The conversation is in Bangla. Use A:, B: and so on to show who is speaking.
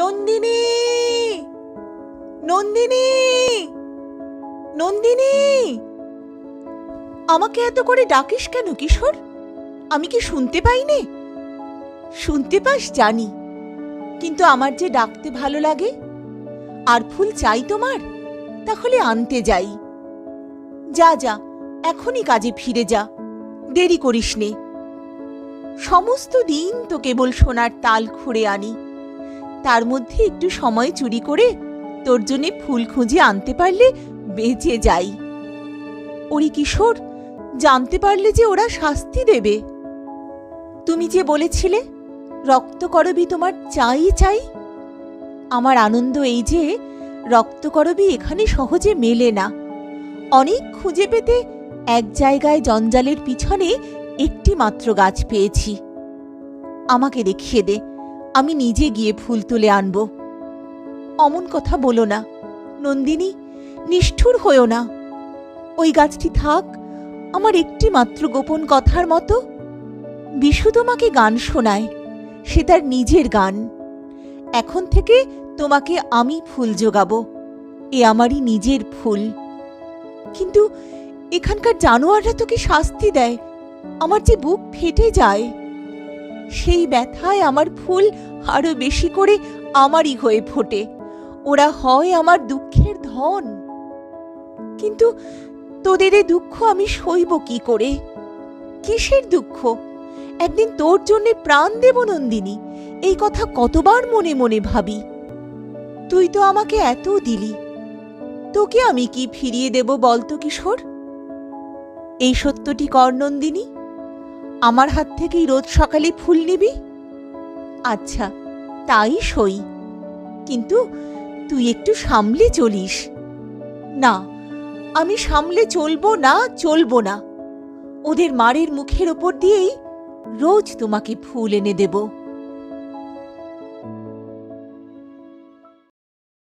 A: নন্দিনী নন্দিনী নন্দিনী, আমাকে এত করে ডাকিস কেন কিশোর? আমি কি শুনতে পাইনি? শুনতে পাস জানি, কিন্তু আমার যে ডাকতে ভালো লাগে, আর ফুল চাই তোমার, তাহলে আনতে যাই। যা যা, এখনই কাজে ফিরে যা, দেরি করিস নে। সমস্ত দিন তো কেবল সোনার তাল খুঁড়ে আনি তার মধ্যে একটু সময় চুরি করে তোর জন্যে ফুল খুঁজে আনতে পারলে বেঁচে যাই। ওরে কিশোর, জানতে পারলে যে ওরা শাস্তি দেবে। তুমি যে বলেছিলে রক্তকরবী তোমার চাই চাই। আমার আনন্দ এই যে রক্তকরবী এখানে সহজে মেলে না। অনেক খুঁজে পেতে এক জায়গায় জঞ্জালের পিছনে একটি মাত্র গাছ পেয়েছি। আমাকে দেখিয়ে দে। আমি নিজে গিয়ে ফুল তুলে আনব। অমন কথা বলো না, নন্দিনী, নিষ্ঠুর হয়েও না। ওই গাছটি থাক, আমার একটি মাত্র গোপন কথার মতো। বিশু তোমাকে গান শোনায়, সে তার নিজের গান। এখন থেকে তোমাকে আমি ফুল যোগাবো এ আমারই নিজের ফুল। কিন্তু এখানকার জানোয়াররা তোকে শাস্তি দেয়? আমার যে বুক ফেটে যায়। সেই ব্যথায় আমার ফুল আরও বেশি করে আমারই হয়ে ফোটে। ওরা হয় আমার দুঃখের ধন। কিন্তু তোদের এ দুঃখ আমি সইব কি করে? কিসের দুঃখ? একদিন তোর জন্যে প্রাণ দেব নন্দিনী, এই কথা কতবার মনে মনে ভাবি। তুই তো আমাকে এত দিলি, তোকে আমি কি ফিরিয়ে দেব বলতো কিশোর? এই সত্যটি কর নন্দিনী। আমার হাত থেকেই রোজ সকালে ফুল নিবি? আচ্ছা তাই সই। কিন্তু তুই একটু সামলে চলিস। না, আমি সামলে চলবো না চলবো না। ওদের মারের মুখের ওপর দিয়েই রোজ তোমাকে ফুল এনে দেব।